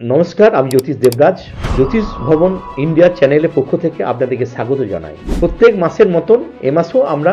নমস্কার, আমি জ্যোতিষ দেবরাজ। জ্যোতিষ ভবন ইন্ডিয়া চ্যানেলের পক্ষ থেকে আপনাদেরকে স্বাগত জানাই। প্রত্যেক মাসের মতন এ মাসও আমরা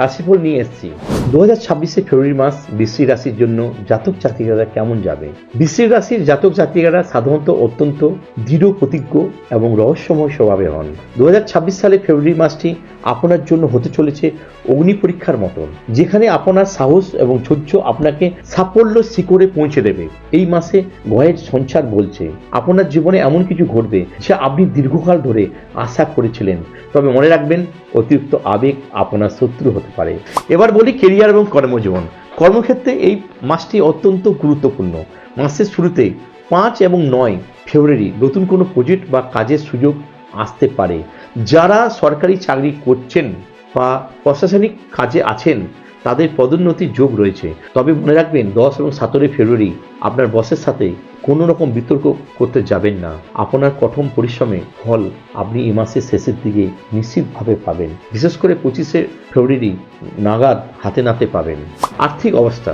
রাশিফল নিয়ে এসেছি। দু হাজার ছাব্বিশে ফেব্রুয়ারি মাস বৃশ্চিক রাশির জন্য জাতক জাতিকারা কেমন যাবে? বৃশ্চিক রাশির জাতক জাতিকারা সাধারণত অত্যন্ত দৃঢ়, প্রতিজ্ঞ এবং রহস্যময় স্বভাবে হন। দু হাজার ছাব্বিশ সালে ফেব্রুয়ারি মাসটি আপনার জন্য হতে চলেছে অগ্নি পরীক্ষার মতন, যেখানে আপনার সাহস এবং ধৈর্য আপনাকে সাফল্য শিখরে পৌঁছে দেবে। এই মাসে ভয়ের সঞ্চার বলছে, আপনার জীবনে এমন কিছু ঘটবে যা আপনি দীর্ঘকাল ধরে আশা করেছিলেন। তবে মনে রাখবেন, অতিরিক্ত আবেগ আপনার শত্রু হতে পারে। এবার বলি কেরিয়ার এবং কর্মজীবন। কর্মক্ষেত্রে এই মাসটি অত্যন্ত গুরুত্বপূর্ণ। মাসের শুরুতে পাঁচ এবং নয় ফেব্রুয়ারি নতুন কোনো প্রজেক্ট বা কাজের সুযোগ আসতে পারে। যারা সরকারি চাকরি করছেন বা প্রশাসনিক কাজে আছেন তাদের পদোন্নতির যোগ রয়েছে। তবে মনে রাখবেন, দশ এবং সতেরোই ফেব্রুয়ারি আপনার বসের সাথে কোনো রকম বিতর্ক করতে যাবেন না। আপনার কঠোর পরিশ্রমে ফল আপনি এই মাসের শেষের দিকে নিশ্চিতভাবে পাবেন। বিশেষ করে পঁচিশে ফেব্রুয়ারি নাগাদ হাতে নাতে পাবেন। আর্থিক অবস্থা।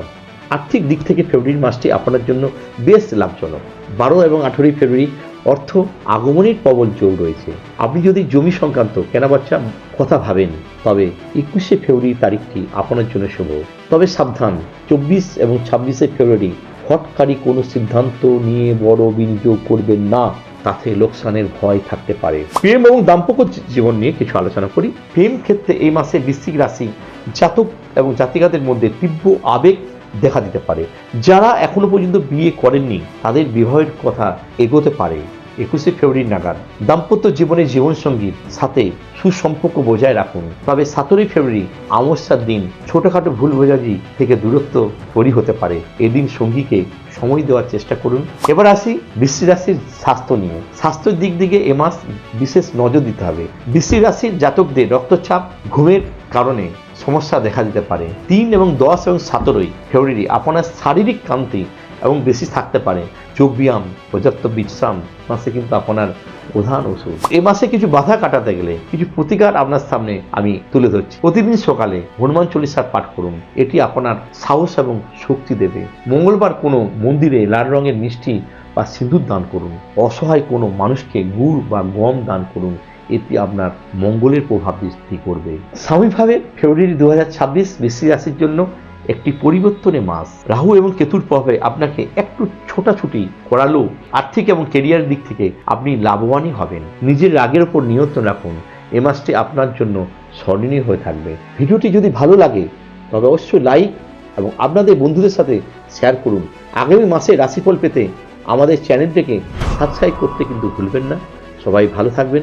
আর্থিক দিক থেকে ফেব্রুয়ারি মাসটি আপনার জন্য বেশ লাভজনক। বারো এবং আঠেরোই ফেব্রুয়ারি অর্থ আগমনের প্রবল যোগ রয়েছে। আপনি যদি জমি সংক্রান্ত কেনাবেচা কথা ভাবেন, তবে একুশে ফেব্রুয়ারি তারিখটি আপনার জন্য শুভ। তবে সাবধান, চব্বিশ এবং ছাব্বিশে ফেব্রুয়ারি হটকারী কোনো সিদ্ধান্ত নিয়ে বড় বিনিয়োগ করবেন না। তাতে লোকসানের ভয় থাকতে পারে। প্রেম এবং দাম্পত্য জীবন নিয়ে কিছু আলোচনা করি। প্রেম ক্ষেত্রে এই মাসে বৃশ্চিক রাশি জাতক এবং জাতিকাদের মধ্যে তীব্র আবেগ দেখা দিতে পারে। যারা এখনও পর্যন্ত বিয়ে করেননি, তাদের বিবাহের কথা এগোতে পারে। একুশে ফেব্রুয়ারি নাগাদ দাম্পত্য জীবনে জীবনসঙ্গীর সাথে সুসম্পর্ক বজায় রাখুন। তবে সতেরোই ফেব্রুয়ারি আমস্যার দিন ছোটোখাটো ভুল বোঝাবুঝি থেকে দূরত্ব তৈরি হতে পারে। এদিন সঙ্গীকে সময় দেওয়ার চেষ্টা করুন। এবার আসি বৃশ্চিক রাশির স্বাস্থ্য নিয়ে। স্বাস্থ্যের দিক দিকে এ মাস বিশেষ নজর দিতে হবে। বৃশ্চিক রাশির জাতকদের রক্তচাপ, ঘুমের কারণে সমস্যা দেখা দিতে পারে। তিন এবং দশ এবং সতেরোই ফেব্রুয়ারি আপনার শারীরিক ক্লান্তি এবং বেশি থাকতে পারে। যোগ ব্যায়াম পর্যাপ্ত বিশ্রাম, মাসে কিন্তু আপনার প্রধান ওষুধ। এ মাসে কিছু বাধা কাটাতে গেলে কিছু প্রতিকার আপনার সামনে আমি তুলে ধরছি। প্রতিদিন সকালে হনুমান চল্লিশার পাঠ করুন। এটি আপনার সাহস এবং শক্তি দেবে। মঙ্গলবার কোনো মন্দিরে লাল রঙের মিষ্টি বা সিঁদুর দান করুন। অসহায় কোনো মানুষকে গুড় বা গম দান করুন। এটি আপনার মঙ্গলের প্রভাব বৃদ্ধি করবে। স্বাভাবিকভাবে ফেব্রুয়ারি দু হাজার ছাব্বিশ বৃশ্চিক রাশির জন্য একটি পরিবর্তনের মাস। রাহু এবং কেতুর প্রভাবে আপনাকে একটু ছোটাছুটি করালেও আর্থিক এবং কেরিয়ার দিক থেকে আপনি লাভবানই হবেন। নিজের রাগের ওপর নিয়ন্ত্রণ রাখুন। এ মাসটি আপনার জন্য স্মরণীয় হয়ে থাকবে। ভিডিওটি যদি ভালো লাগে, তবে অবশ্যই লাইক এবং আপনাদের বন্ধুদের সাথে শেয়ার করুন। আগামী মাসে রাশিফল পেতে আমাদের চ্যানেলটিকে সাবস্ক্রাইব করতে কিন্তু ভুলবেন না। সবাই ভালো থাকবেন।